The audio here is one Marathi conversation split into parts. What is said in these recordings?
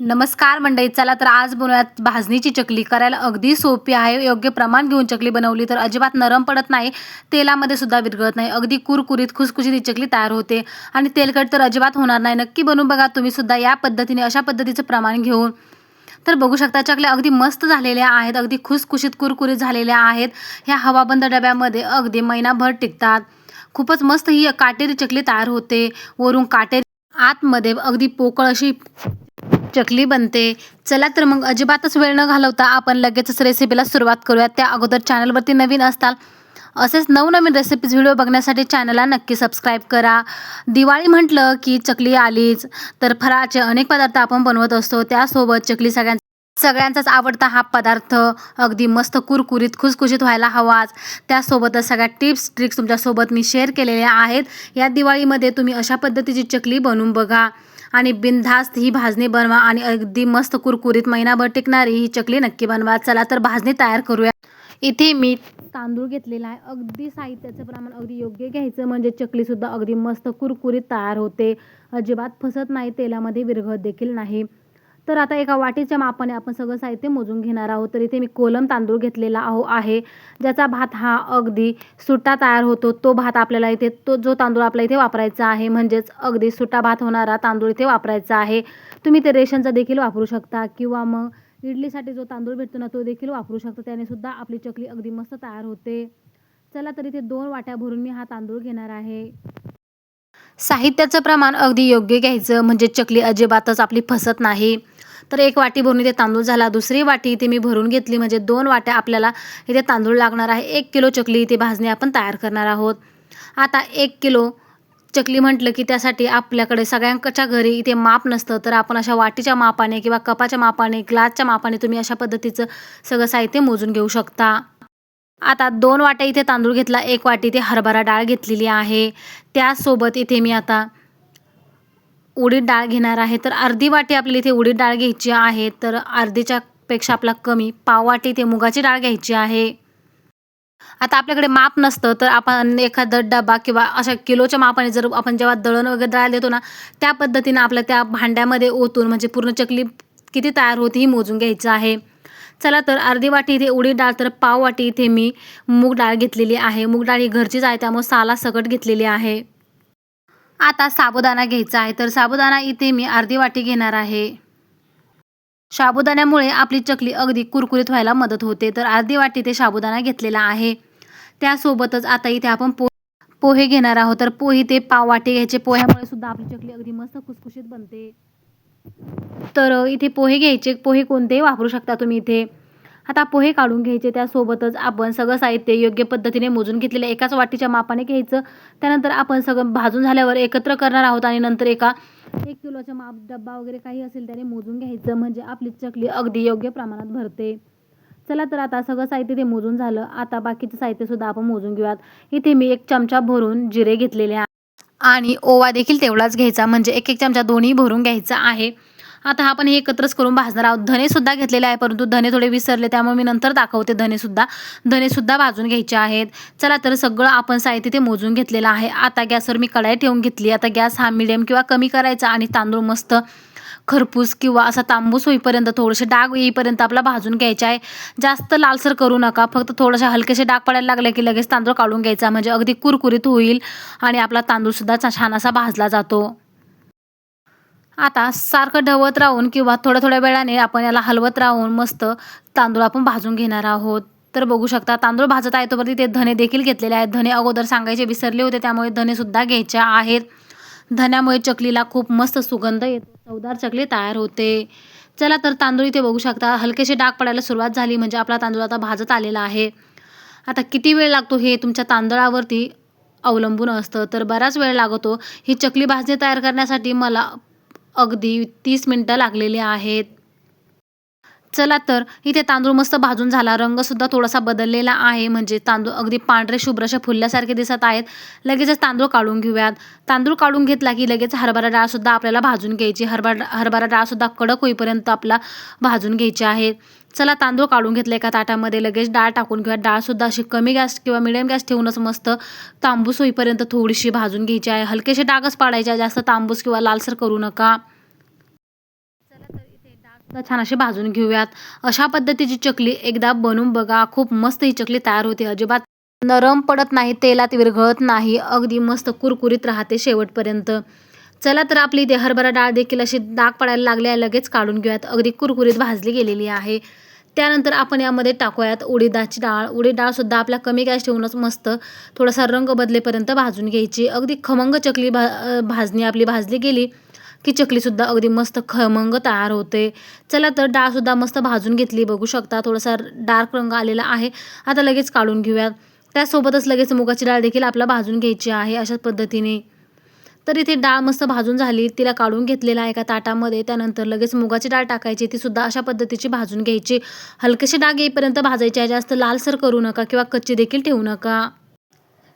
नमस्कार मंडळी चला तर आज बनवूयात भाजणीची चकली. करायला अगदी सोपी आहे योग्य प्रमाण घेऊन चकली बनवली तर अजिबात नरम पडत नाही तेलामध्ये सुद्धा विरघळत नाही. अगदी कुरकुरीत खुसखुशीत ही चकली तयार होते आणि तेलकट तर अजिबात होणार नाही. नक्की बनवून बघा तुम्ही सुद्धा या पद्धतीने अशा पद्धतीचं प्रमाण घेऊन. तर बघू शकता चकल्या अगदी मस्त झालेल्या आहेत अगदी खुसखुशीत कुरकुरीत झालेल्या आहेत. ह्या हवाबंद डब्यामध्ये अगदी महिनाभर टिकतात. खूपच मस्त ही काटेरी चकली तयार होते. वरून काटेरी आतमध्ये अगदी पोकळ अशी चकली बनते. चला तर मग अजिबातच वेळ न घालवता आपण लगेचच रेसिपीला सुरुवात करूयात त्या अगोदर चॅनलवरती नवीन असताल असेच नवनवीन रेसिपीज व्हिडिओ बघण्यासाठी चॅनलला नक्की सबस्क्राईब करा. दिवाळी म्हटलं की चकली आलीच तर फराळाचे अनेक पदार्थ आपण बनवत असतो. त्यासोबत चकली सगळ्यांचा सगळ्यांचाच आवडता हा पदार्थ अगदी मस्त कुरकुरीत खुसखुशीत व्हायला हवाच. त्यासोबतच सगळ्या टिप्स ट्रिक्स तुमच्यासोबत मी शेअर केलेल्या आहेत. या दिवाळीमध्ये तुम्ही अशा पद्धतीची चकली बनवून बघा. आणि बिनधास्त ही भाजणी बनवा आणि अगदी मस्त कुरकुरीत महिनाभर टिकणारी ही चकली नक्की बनवा. चला तर भाजणी तयार करूया. इथे मी तांदूळ घेतलेला आहे. अगदी साहित्याचं प्रमाण अगदी योग्य घ्यायचं म्हणजे चकलीसुद्धा अगदी मस्त कुरकुरीत तयार होते. अजिबात फसत नाही तेलामध्ये विरघळत देखील नाही. तर आता एका वाटीच्या मापाने आपण सगळं साहित्य मोजून घेणार आहोत. तर इथे मी कोलम तांदूळ घेतलेला आहो आहे. ज्याचा भात हा अगदी सुट्टा तयार होतो. तो भात आपल्याला इथे तो जो तांदूळ आपल्या इथे वापरायचा आहे म्हणजेच अगदी सुट्टा भात होणारा तांदूळ इथे वापरायचा आहे. तुम्ही ते रेशनचा देखील वापरू शकता किंवा मग इडलीसाठी जो तांदूळ भेटतो ना तो देखील वापरू शकता. त्याने सुद्धा आपली चकली अगदी मस्त तयार होते. चला तर इथे दोन वाट्या भरून मी हा तांदूळ घेणार आहे. साहित्याचं प्रमाण अगदी योग्य घ्यायचं म्हणजे चकली अजिबातच आपली फसत नाही. तर एक वाटी भरून इथे तांदूळ झाला दुसरी वाटी इथे मी भरून घेतली. म्हणजे दोन वाट्या आपल्याला इथे तांदूळ लागणार आहे. एक किलो चकली इथे भाजणी आपण तयार करणार आहोत. आता एक किलो चकली म्हटलं की त्यासाठी आपल्याकडे सगळ्यांच्या घरी इथे माप नसतं. तर आपण अशा वाटीच्या मापाने किंवा कपाच्या मापाने ग्लासच्या मापाने तुम्ही अशा पद्धतीचं सगळं साहित्य मोजून घेऊ शकता. आता दोन वाट्या इथे तांदूळ घेतला. एक वाटी इथे हरभरा डाळ घेतलेली आहे. त्यासोबत इथे मी आता उडीद डाळ घेणार आहे तर अर्धी वाटी आपल्याला इथे उडीद डाळ घ्यायची आहे तर अर्धीच्या पेक्षा आपला कमी पाव वाटी इथे मुगाची डाळ घ्यायची आहे. आता आपल्याकडे माप नसतं तर आपण एखादा डबा किंवा अशा किलोच्या मापाने जर आपण जेव्हा दळण वगैरे दळायला देतो ना त्या पद्धतीनं आपल्या त्या भांड्यामध्ये ओतून म्हणजे पूर्ण चकली किती तयार होती ही मोजून घ्यायचं आहे. चला तर अर्धी वाटी इथे उडीद डाळ तर पाव वाटी इथे मी मूग डाळ घेतलेली आहे. मूग डाळ ही घरचीच आहे त्यामुळे साला सकट घेतलेली आहे. आता साबुदाणा घ्यायचा आहे. तर साबुदाणा इथे मी अर्धी वाटी घेणार आहे. साबुदाण्यामुळे आपली चकली अगदी कुरकुरीत व्हायला मदत होते. तर अर्धी वाटी ते साबुदाणा घेतलेला आहे. त्यासोबतच आता इथे आपण पो पोहे घेणार आहोत. तर पोहे ते पाव वाटी घ्यायचे. पोह्यामुळे सुद्धा आपली चकली अगदी मस्त खुसखुशीत बनते. तर इथे पोहे घ्यायचे. पोहे कोणतेही वापरू शकता तुम्ही इथे. आता पोहे काढून घ्यायचे त्यासोबतच आपण सगळं साहित्य योग्य पद्धतीने मोजून घेतलेलं एकाच वाटीच्या मापाने घ्यायचं. त्यानंतर आपण सगळं भाजून झाल्यावर एकत्र करणार आहोत आणि नंतर एका एक किलोचा माप डब्बा वगैरे काही असेल त्याने मोजून घ्यायचं म्हणजे आपली चकली अगदी योग्य प्रमाणात भरते. चला तर आता सगळं साहित्य ते मोजून झालं. आता बाकीचं साहित्यसुद्धा आपण मोजून घेऊयात. इथे मी एक चमचा भरून जिरे घेतलेले आहे. आणि ओवा देखील तेवढाच घ्यायचा म्हणजे एक एक चमचा दोन्ही भरून घ्यायचा आहे. आता आपण हे एकत्रच करून भाजणार आहोत. धनेसुद्धा घेतलेले आहे परंतु धने थोडे विसरले त्यामुळे मी नंतर दाखवते धनेसुद्धा धनेसुद्धा भाजून घ्यायचे आहेत. चला तर सगळं आपण साहित्य ते मोजून घेतलेलं आहे. आता गॅसवर मी कढाई ठेवून घेतली. आता गॅस हा मिडियम किंवा कमी करायचा आणि तांदूळ मस्त खरपूस किंवा असा तांबूस होईपर्यंत थोडेसे डाग येईपर्यंत आपला भाजून घ्यायचे आहे. जास्त लालसर करू नका. फक्त थोडेसे हलकेसे डाग पडायला लागले की लगेच तांदूळ काढून घ्यायचा. म्हणजे अगदी कुरकुरीत होईल आणि आपला तांदूळसुद्धा छान असा भाजला जातो. आता सारखं ढवत राहून किंवा थोड्या थोड्या वेळाने आपण याला हलवत राहून मस्त तांदूळ आपण भाजून घेणार आहोत. तर बघू शकता तांदूळ भाजत आहे तोपर्यंत ते धने देखील घेतलेले आहेत. धने अगोदर सांगायचे विसरले होते त्यामुळे धनेसुद्धा घ्यायचे आहेत. धन्यामुळे चकलीला खूप मस्त सुगंध येतो. चवदार चकली तयार होते. चला तर तांदूळ इथे बघू शकता हलकेसे डाग पडायला सुरुवात झाली म्हणजे आपला तांदूळ आता भाजत आलेला आहे. आता किती वेळ लागतो हे तुमच्या तांदळावरती अवलंबून असतं? तर बराच वेळ लागतो. ही चकली भाजणी तयार करण्यासाठी मला अगदी तीस मिनटं लागलेली आहेत. चला तर इथे तांदूळ मस्त भाजून झाला. रंगसुद्धा थोडासा बदललेला आहे. म्हणजे तांदूळ अगदी पांढरे शुभ्रशा फुलल्यासारखे दिसत आहेत. लगेचच तांदूळ काढून घेऊयात. तांदूळ काढून घेतला की लगेच हरभरा डाळसुद्धा आपल्याला भाजून घ्यायची. हरभरा हरभरा डाळसुद्धा कडक होईपर्यंत आपला भाजून घ्यायची आहे. चला तांदूळ काढून घेतले एका ताटामध्ये लगेच डाळ टाकून किंवा डाळसुद्धा अशी कमी गॅस किंवा मिडियम गॅस ठेवूनच मस्त तांबूस होईपर्यंत थोडीशी भाजून घ्यायची आहे. हलकेसे डागच पाडायचे जास्त तांबूस किंवा लालसर करू नका. चला छान अशी भाजून घेऊयात. अशा पद्धतीची चकली एकदा बनवून बघा. खूप मस्त ही चकली तयार होते. अजिबात नरम पडत नाही तेलात विरघळत नाही. अगदी मस्त कुरकुरीत राहते शेवटपर्यंत. चला तर आपली इथे हरभरा डाळ देखील अशी डाग पडायला लागली आहे. लगेच काढून घेऊयात. अगदी कुरकुरीत भाजली गेलेली आहे. त्यानंतर आपण यामध्ये टाकूयात उडीदाची डाळ. उडीद डाळसुद्धा आपल्या कमी गॅस ठेवूनच मस्त थोडासा रंग बदलेपर्यंत भाजून घ्यायची. अगदी खमंग चकली भा भाजणी आपली भाजली गेली की चकलीसुद्धा अगदी मस्त खमंग तयार होते. चला तर डाळसुद्धा मस्त भाजून घेतली. बघू शकता थोडासा डार्क रंग आलेला आहे. आता लगेच काढून घेऊयात. त्यासोबतच लगेच मुगाची डाळ देखील आपला भाजून घ्यायची आहे अशाच पद्धतीने. तर इथे डाळ मस्त भाजून झाली. तिला काढून घेतलेला आहे एका ताटामध्ये. त्यानंतर लगेच मुगाची डाळ टाकायची. ती सुद्धा अशा पद्धतीची भाजून घ्यायची. हलकेशी डाग येईपर्यंत भाजायची आहे. जास्त लालसर करू नका किंवा कच्ची देखील ठेवू नका.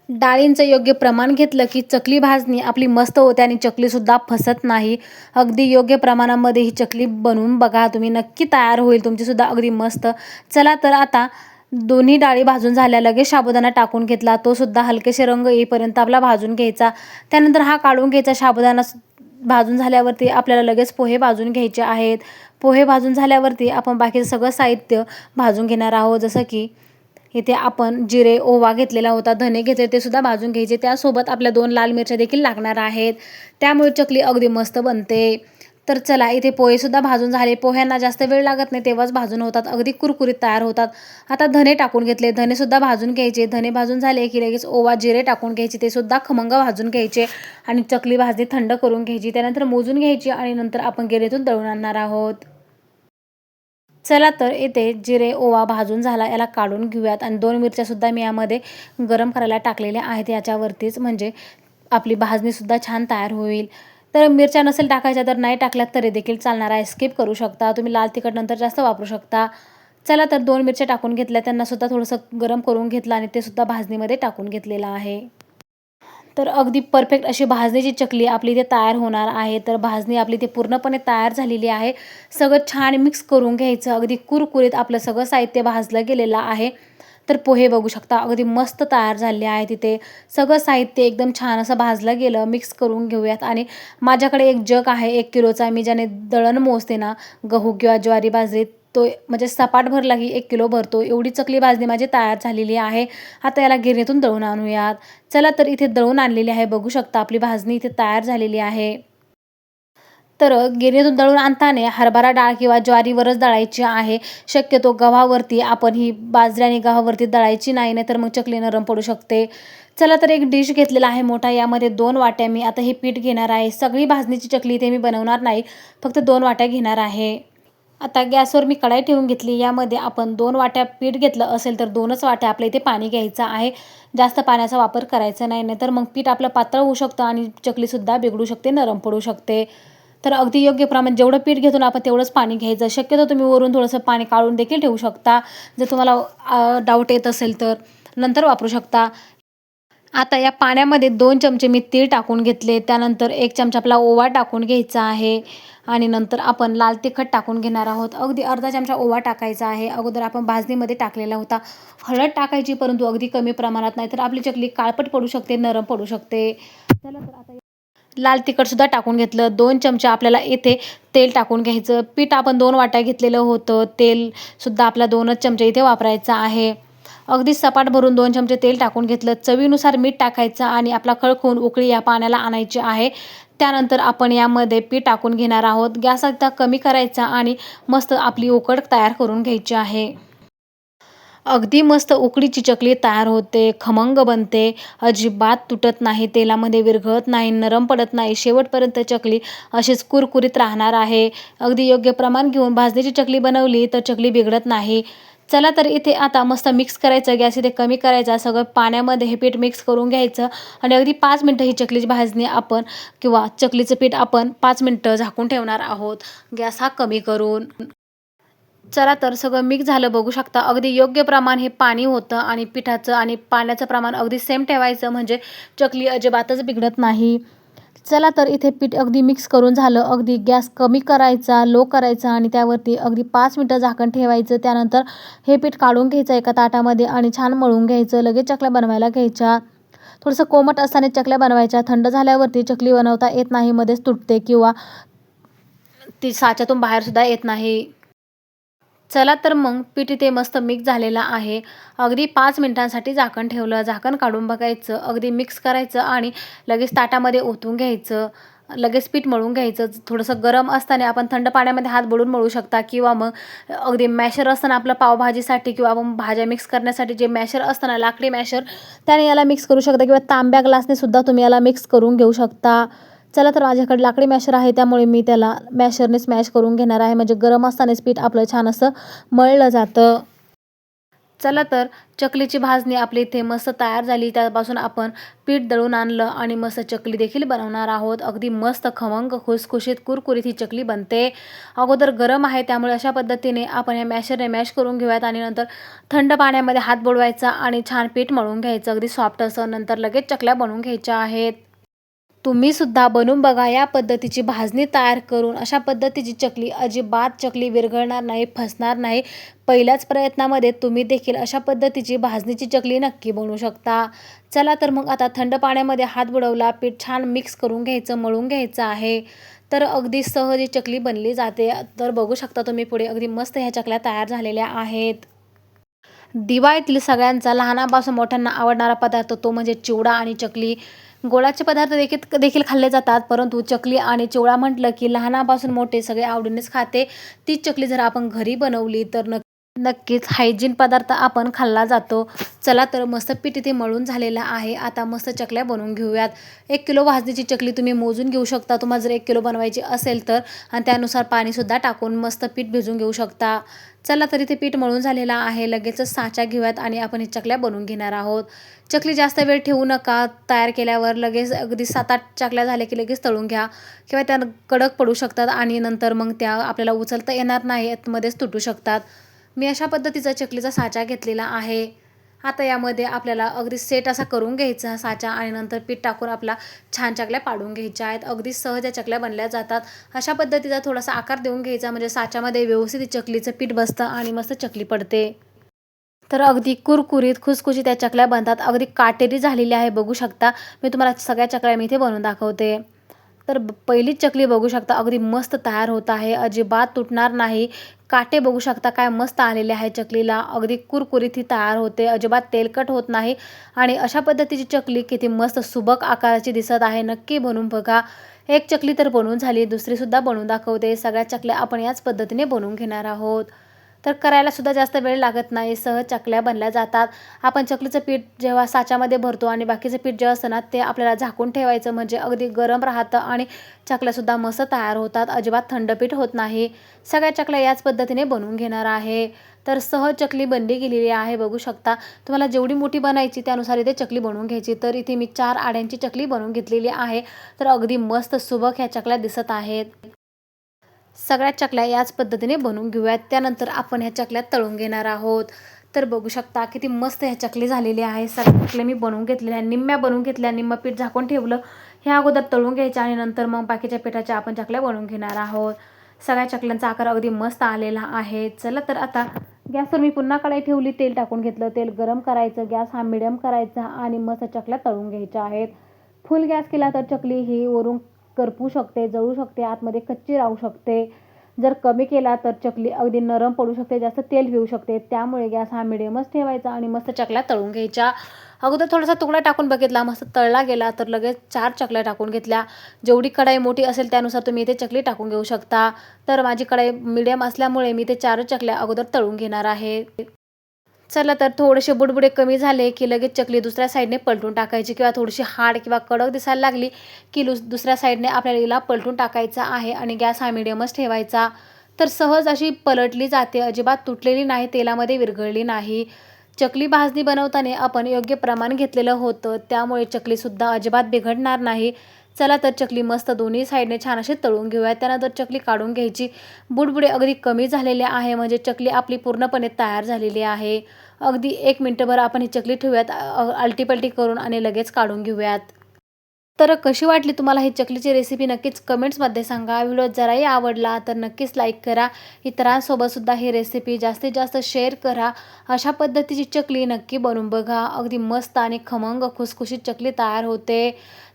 डाळींचं योग्य प्रमाण घेतलं की चकली भाजणी आपली मस्त होते आणि चकलीसुद्धा फसत नाही. अगदी योग्य प्रमाणामध्ये ही चकली बनवून बघा. तुम्ही नक्की तयार होईल. तुमचीसुद्धा अगदी मस्त. चला तर आता दोन्ही डाळी भाजून झाल्या लगेच साबुदाणा टाकून घेतला. तो सुद्धा हलकेसे रंग येईपर्यंत आपला भाजून घ्यायचा. त्यानंतर हा काढून घ्यायचा साबुदाणा भाजून झाल्यावरती आपल्याला लगेच पोहे भाजून घ्यायचे आहेत. पोहे भाजून झाल्यावरती आपण बाकीचं सगळं साहित्य भाजून घेणार आहोत. जसं की इथे आपण जिरे ओवा घेतलेला होता धने घेतले ते सुद्धा भाजून घ्यायचे. त्यासोबत आपल्या दोन लाल मिरच्या देखील लागणार आहेत. त्यामुळे चकली अगदी मस्त बनते. तर चला इथे पोहेसुद्धा भाजून झाले. पोह्यांना जास्त वेळ लागत नाही तेव्हाच भाजून होतात. अगदी कुरकुरीत तयार होतात. आता धने टाकून घेतले. धनेसुद्धा भाजून घ्यायचे. धने भाजून झाले की लगेच ओवा जिरे टाकून घ्यायचे. ते सुद्धा खमंग भाजून घ्यायचे आणि चकली भाजणी थंड करून घ्यायची. त्यानंतर मोजून घ्यायची आणि नंतर आपण गिरेतून दळून आणणार आहोत. चला तर येथे जिरे ओवा भाजून झाला. याला काढून घेऊयात. आणि दोन मिरच्यासुद्धा मी यामध्ये गरम करायला टाकलेल्या आहेत. याच्यावरतीच म्हणजे आपली भाजणीसुद्धा छान तयार होईल. तर मिरच्या नसेल टाकायच्या तर नाही टाकल्यात तरी देखील चालणार आहे स्किप करू शकता. तुम्ही लाल तिखट नंतर जास्त वापरू शकता. चला तर दोन मिरच्या टाकून घेतल्या. त्यांनासुद्धा थोडंसं गरम करून घेतलं आणि ते सुद्धा भाजणीमध्ये टाकून घेतलेलं आहे. तर अगदी परफेक्ट अशी भाजणीची चकली आपली इथे तयार होणार आहे. तर भाजणी आपली इथे पूर्णपणे तयार झालेली आहे. सगळं छान मिक्स करून घ्यायचं. अगदी कुरकुरीत आपलं सगळं साहित्य भाजलं गेलेलं आहे. तर पोहे बघू शकता. अगदी मस्त तयार झाले आहे तिथे. सगळं साहित्य एकदम छान असं भाजलं गेलं. मिक्स करून घेऊयात. आणि माझ्याकडे एक जग आहे. एक किलोचा मी ज्याने दळण मोजते ना गहू किंवा ज्वारी बाजरी तो म्हणजे सपाट भरला की एक किलो भरतो. एवढी चकली भाजणी माझी तयार झालेली आहे. आता याला गिरणीतून दळून आणूयात. चला तर इथे दळून आणलेली आहे. बघू शकता. आपली भाजणी इथे तयार झालेली आहे. तर गिरणीतून दळून आणताना हरभरा डाळ किंवा ज्वारीवरच दळायची आहे. शक्यतो गव्हावरती आपण ही बाजरी आणि गव्हावरती दळायची नाही नाही तर मग चकली नरम पडू शकते. चला तर एक डिश घेतलेला आहे मोठा यामध्ये दोन वाट्या मी आता हे पीठ घेणार आहे. सगळी भाजणीची चकली इथे मी बनवणार नाही फक्त दोन वाट्या घेणार आहे. आता गॅसवर मी कढाई ठेवून घेतली यामध्ये आपण दोन वाट्या पीठ घेतलं असेल तर दोनच वाट्या आपल्या इथे पाणी घ्यायचं आहे. जास्त पाण्याचा वापर करायचा नाही नाही तर मग पीठ आपलं पातळ होऊ शकतं आणि चकलीसुद्धा बिघडू शकते नरम पडू शकते. तर अगदी योग्य प्रमाण जेवढं पीठ घेतो ना आपण तेवढंच पाणी घ्यायचं. शक्यतो तुम्ही वरून थोडंसं पाणी काढून देखील ठेवू शकता. जर तुम्हाला डाऊट येत असेल तर नंतर वापरू शकता. आता या पाण्यामध्ये दोन चमचे मी तीळ टाकून घेतले. त्यानंतर एक चमचा आपला ओवा टाकून घ्यायचा आहे. आणि नंतर आपण लाल तिखट टाकून घेणार आहोत. अगदी अर्धा चमचा ओवा टाकायचा आहे. अगोदर आपण भाजणीमध्ये टाकलेला होता. हळद टाकायची परंतु अगदी कमी प्रमाणात नाही तर आपली चकली काळपट पडू शकते नरम पडू शकते. चला तर आता लाल तिखटसुद्धा टाकून घेतलं. दोन चमचे आपल्याला इथे तेल टाकून घ्यायचं. पीठ आपण दोन वाट्या घेतलेलं होतं. तेलसुद्धा आपला दोनच चमचे इथे वापरायचं आहे. अगदी सपाट भरून दोन चमचे तेल टाकून घेतलं. चवीनुसार मीठ टाकायचं आणि आपला खळखून उकळी या पाण्याला आणायची आहे. त्यानंतर आपण यामध्ये पीठ टाकून घेणार आहोत. गॅस आता कमी करायचा आणि मस्त आपली उकड तयार करून घ्यायची आहे. अगदी मस्त उकडीची चकली तयार होते खमंग बनते. अजिबात तुटत नाही तेलामध्ये विरघळत नाही नरम पडत नाही. शेवटपर्यंत चकली अशीच कुरकुरीत राहणार आहे. अगदी योग्य प्रमाण घेऊन भाजणीची चकली बनवली तर चकली बिघडत नाही. चला तर इथे आता मस्त मिक्स करायचं गॅस इथे कमी करायचा सगळं पाण्यामध्ये हे पीठ मिक्स करून घ्यायचं आणि अगदी पाच मिनटं ही चकलीची भाजणी आपण किंवा चकलीचं पीठ आपण पाच मिनटं झाकून ठेवणार आहोत. गॅस हा कमी करून. चला तर सगळं मिक्स झालं बघू शकता. अगदी योग्य प्रमाण हे पाणी होतं आणि पिठाचं आणि पाण्याचं प्रमाण अगदी सेम ठेवायचं म्हणजे चकली अजिबातच बिघडत नाही. चला तर इथे पीठ अगदी मिक्स करून झालं. अगदी गॅस कमी करायचा लो करायचा आणि त्यावरती अगदी पाच मिनटं झाकण ठेवायचं. त्यानंतर हे पीठ काढून घ्यायचं एका ताटामध्ये आणि छान मळून घ्यायचं. लगेच चकल्या बनवायला घ्यायच्या. थोडंसं कोमट असताना चकल्या बनवायच्या. थंड झाल्यावरती चकली बनवता येत नाही. मध्येच तुटते किंवा ती साच्यातून बाहेरसुद्धा येत नाही. चला तर मग पीठ इथे मस्त मिक्स झालेलं आहे. अगदी पाच मिनिटांसाठी झाकण ठेवलं. झाकण काढून बघायचं अगदी मिक्स करायचं आणि लगेच ताटामध्ये ओतून घ्यायचं. लगेच पीठ मळून घ्यायचं. थोडंसं गरम असताना आपण थंड पाण्यामध्ये हात बुडून मळू शकता किंवा मग अगदी मॅशर असताना आपलं पावभाजीसाठी किंवा आपण भाज्या मिक्स करण्यासाठी जे मॅशर असतं ना लाकडी मॅशर त्याने याला मिक्स करू शकता किंवा तांब्या ग्लासने सुद्धा तुम्ही याला मिक्स करून घेऊ शकता. चला तर माझ्याकडे लाकडी मॅशर आहे त्यामुळे मी त्याला मॅशरने स्मॅश करून घेणार आहे. म्हणजे गरम असतानाच पीठ आपलं छान असं मळलं जातं. चला तर चकलीची भाजणी आपली इथे मस्त तयार झाली. त्यापासून आपण पीठ दळून आणलं आणि मस्त चकली देखील बनवणार आहोत. अगदी मस्त खमंग खुसखुशीत कुरकुरीत ही चकली बनते. अगोदर गरम आहे त्यामुळे अशा पद्धतीने आपण या मॅशरने मॅश करून घेऊयात आणि नंतर थंड पाण्यामध्ये हात बुडवायचा आणि छान पीठ मळून घ्यायचं. अगदी सॉफ्ट असं नंतर लगेच चकल्या बनवून घ्यायच्या आहेत. तुम्ही सुद्धा बनवून बघा या पद्धतीची भाजणी तयार करून अशा पद्धतीची चकली अजिबात चकली विरघळणार नाही फसणार नाही. पहिल्याच प्रयत्नामध्ये तुम्ही देखील अशा पद्धतीची भाजणीची चकली नक्की बनवू शकता. चला तर मग आता थंड पाण्यामध्ये हात बुडवला पीठ छान मिक्स करून घ्यायचं मळून घ्यायचं आहे. तर अगदी सहज ही चकली बनली जाते. तर बघू शकता तुम्ही पुढे अगदी मस्त ह्या चकल्या तयार झालेल्या आहेत. दिवाळीतील सगळ्यांचा लहानापासून मोठ्यांना आवडणारा पदार्थ तो म्हणजे चिवडा आणि चकली. गोडाचे पदार्थ देखील देखील खाल्ले जातात परंतु चकली आणि चिवडा म्हटलं की लहानापासून मोठे सगळे आवडीनेच खाते. तीच चकली जर आपण घरी बनवली तर नक्की नक्कीच हायजीन पदार्थ आपण खाल्ला जातो. चला तर मस्त पीठ इथे मळून झालेलं आहे. आता मस्त चकल्या बनवून घेऊयात. एक किलो भाजणीची चकली तुम्ही मोजून घेऊ शकता. तुम्हाला जर एक किलो बनवायची असेल तर. आणि त्यानुसार पाणीसुद्धा टाकून मस्त पीठ भिजून घेऊ शकता. चला तर इथे पीठ मळून झालेलं आहे. लगेचच साचा घेऊयात आणि आपण हे चकल्या बनवून घेणार आहोत. चकली जास्त वेळ ठेवू नका. तयार केल्यावर लगेच अगदी सात आठ चकल्या झाल्या की लगेच तळून घ्या. किंवा त्या कडक पडू शकतात आणि नंतर मग त्या आपल्याला उचलता येणार नाही. मध्येच तुटू शकतात. मी अशा पद्धतीचा चकलीचा साचा घेतलेला आहे. आता यामध्ये आपल्याला अगदी सेट असा करून घ्यायचा साचा आणि नंतर पीठ टाकून आपला छान चकल्या पाडून घ्यायच्या आहेत. अगदी सहज या चकल्या बनल्या जातात. अशा पद्धतीचा थोडासा आकार देऊन घ्यायचा म्हणजे साच्यामध्ये व्यवस्थित चकलीचं पीठ बसतं आणि मस्त चकली पडते. तर अगदी कुरकुरीत खुसखुशीत त्या चकल्या बनतात. अगदी काटेरी झालेली आहे बघू शकता. मी तुम्हाला सगळ्या चकल्या मी इथे बनवून दाखवते. तर पहिलीच चकली बघू शकता. अगदी मस्त तयार होत आहे. अजिबात तुटणार नाही. काटे बघू शकता काय मस्त आलेले आहे चकलीला. अगदी कुरकुरीत ही तयार होते. अजिबात तेलकट होत नाही. आणि अशा पद्धतीची चकली किती मस्त सुबक आकाराची दिसत आहे. नक्की बनवून बघा. एक चकली तर बनवून झाली. दुसरीसुद्धा बनवून दाखवते. सगळ्या चकल्या आपण याच पद्धतीने बनवून घेणार आहोत. तर करायला सुद्धा जास्त वेळ लागत नाही. सहज चकल्या बनल्या जातात. आपण चकलीचं पीठ जेव्हा साच्यामध्ये भरतो आणि बाकीचं पीठ जे असतं ना ते आपल्याला झाकून ठेवायचं म्हणजे अगदी गरम राहतं आणि चकल्यासुद्धा मस्त तयार होतात. अजिबात थंड पीठ होत नाही. सगळ्या चकल्या याच पद्धतीने बनवून घेणार आहे. तर सहज चकली बनली गेलेली आहे बघू शकता. तुम्हाला जेवढी मोठी बनायची त्यानुसार इथे चकली बनवून घ्यायची. तर इथे मी चार आड्यांची चकली बनवून घेतलेली आहे. तर अगदी मस्त सुबक ह्या चकल्या दिसत आहेत. सगळ्या चकल्या याच पद्धतीने बनवून घेऊयात. त्यानंतर आपण ह्या चकल्या तळून घेणार आहोत. तर बघू शकता किती मस्त ह्या चकली झालेली आहे. सगळ्या चकल्या मी बनवून घेतलेल्या निम्म्या बनवून घेतल्या निम्म पीठ झाकून ठेवलं. ह्या अगोदर तळून घ्यायच्या आणि नंतर मग बाकीच्या पिठाच्या आपण चकल्या बनवून घेणार आहोत. सगळ्या चकल्यांचा आकार अगदी मस्त आलेला आहे. चला तर आता गॅसवर मी पुन्हा कढाई ठेवली. तेल टाकून घेतलं. तेल गरम करायचं. गॅस हा मिडियम करायचा आणि मस्त चकल्या तळून घ्यायच्या आहेत. फुल गॅस केला तर चकली ही वरून करपू शकते जळू शकते आतमध्ये कच्ची राहू शकते. जर कमी केला तर चकली अगदी नरम पडू शकते जास्त तेल घेऊ शकते. त्यामुळे गॅस हा मिडियमच ठेवायचा आणि मस्त चकल्या तळून घ्यायच्या. अगोदर थोडासा तुकडा टाकून बघितला मस्त तळला गेला तर लगेच चार चकल्या टाकून घेतल्या. जेवढी कढाई मोठी असेल त्यानुसार तुम्ही इथे चकली टाकून घेऊ शकता. तर माझी कढाई मिडियम असल्यामुळे मी ते चार चकल्या अगोदर तळून घेणार आहे. चला तर थोडेसे बुडबुडे कमी झाले की लगेच चकली दुसऱ्या साईडने पलटून टाकायची किंवा थोडीशी हाड किंवा कडक दिसायला लागली की लुस दुसऱ्या साईडने आपल्याला हिला पलटून टाकायचा आहे आणि गॅस हा मिडियमच ठेवायचा. तर सहज अशी पलटली जाते. अजिबात तुटलेली नाही तेलामध्ये विरघळली नाही. चकली भाजणी बनवताना आपण योग्य प्रमाण घेतलेलं होतं. त्यामुळे चकलीसुद्धा अजिबात बिघडणार नाही. चला तर चकली मस्त दोन्ही साईडने छान अशी तळून घेऊया. त्यानंतर चकली काढून घ्यायची. बुडबुडे अगदी कमी झालेले आहे. म्हणजे चकली आपली पूर्णपणे तयार झालेली आहे. अगदी एक मिनटंभर आपण ही चकली ठेवूयात. अल्टीपल्टी करून आणि लगेच काढून घेऊयात. तर कशी वाटली तुम्हाला ही चकलीची रेसिपी नक्कीच कमेंट्समध्ये सांगा. व्हिडिओ जराही आवडला तर नक्कीच लाईक करा. इतरांसोबतसुद्धा ही रेसिपी जास्तीत जास्त शेअर करा. अशा पद्धतीची चकली नक्की बनवून बघा. अगदी मस्त आणि खमंग खुसखुशीत चकली तयार होते.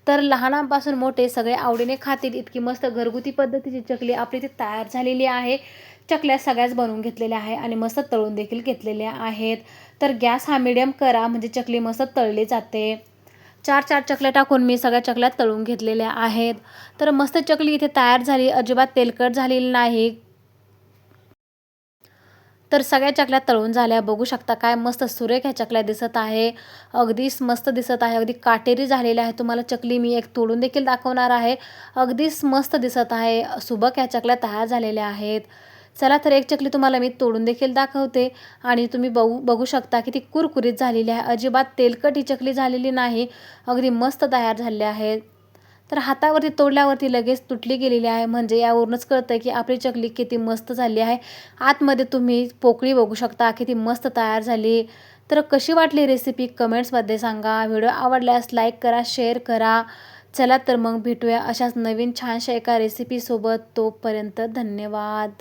तर लहानांपासून मोठे सगळे आवडीने खातील. इतकी मस्त घरगुती पद्धतीची चकली आपली इथे तयार झालेली आहे. चकल्या सगळ्याच बनवून घेतलेल्या आहे आणि मस्त तळून देखील घेतलेल्या आहेत. तर गॅस हा मिडियम करा म्हणजे चकली मस्त तळली जाते. चार चार चकल्या टाकून मी सगळ्या चकल्या तळून घेतलेल्या आहेत. तर मस्त चकली इथे तयार झाली. अजिबात तेलकट झालेली नाही. तर सगळ्या चकल्या तळून झाल्या. बघू शकता काय मस्त सुरेख ह्या चकल्या दिसत आहे. अगदीच मस्त दिसत आहे. अगदी काटेरी झालेल्या आहे तुम्हाला चकली मी एक तोडून देखील दाखवणार आहे. अगदीच मस्त दिसत आहे. सुबक ह्या चकल्या तयार झालेल्या आहेत. चला तर एक चकली तुम्हाला मी तोडून देखील दाखवते. आणि तुम्ही बघू बघू शकता की ती कुरकुरीत झालेली आहे. अजिबात तेलकट ही चकली झालेली नाही. अगदी मस्त तयार झालेली आहे तर हातावरती तोडल्यावरती लगेच तुटली गेलेली आहे. म्हणजे यावरूनच कळतं की आपली चकली किती मस्त झाली आहे. आतमध्ये तुम्ही पोकळी बघू शकता किती मस्त तयार झाली. तर कशी वाटली रेसिपी कमेंट्समध्ये सांगा. व्हिडिओ आवडल्यास लाईक करा शेअर करा. चला तर मग भेटूया अशाच नवीन छानशा एका रेसिपीसोबत तोपर्यंत धन्यवाद.